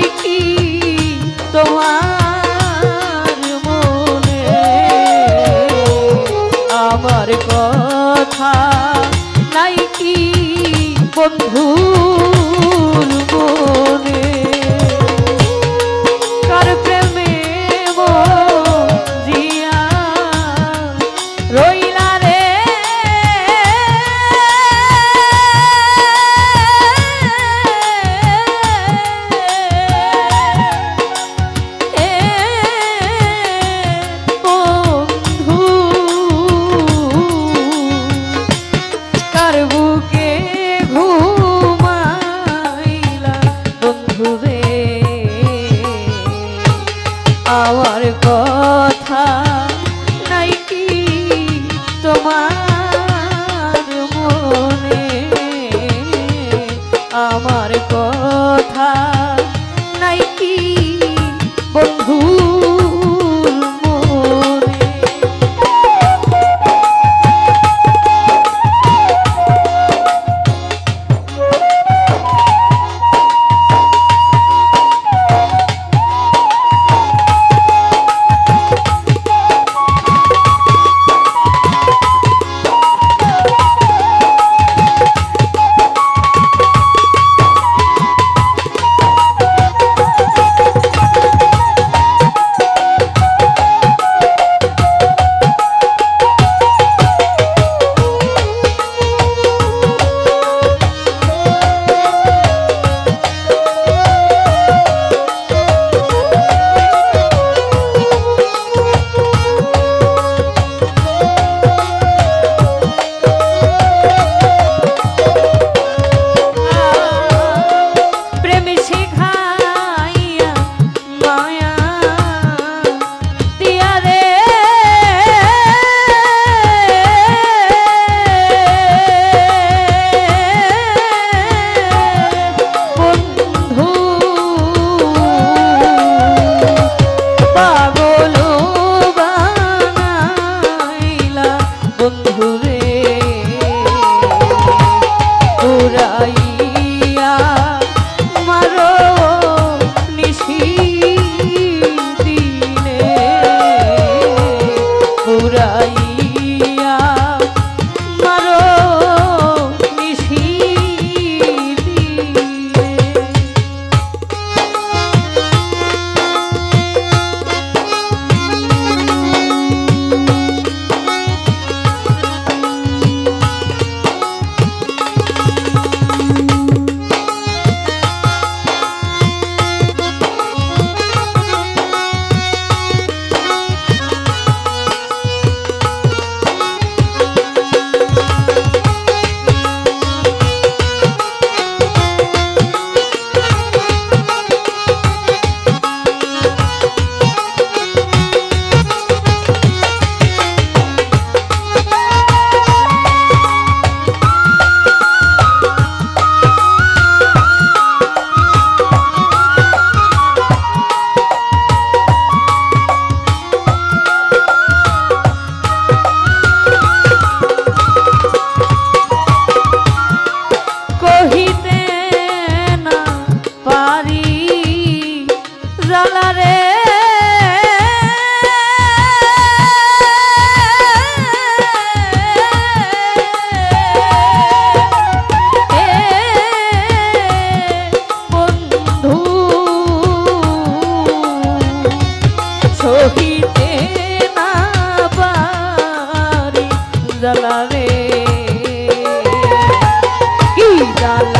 চাই কি তোমার মনে? আমার কথা নাই কি বন্ধু? আমার পারি জালারে কি জ্বালাই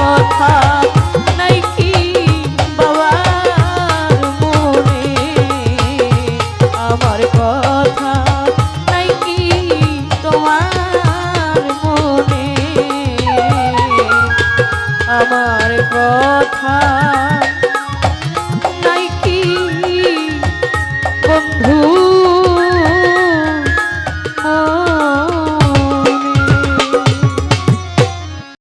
কথা নাই কি বাবার মনে? কথা নাই কি তোমার মনে? আমার কথা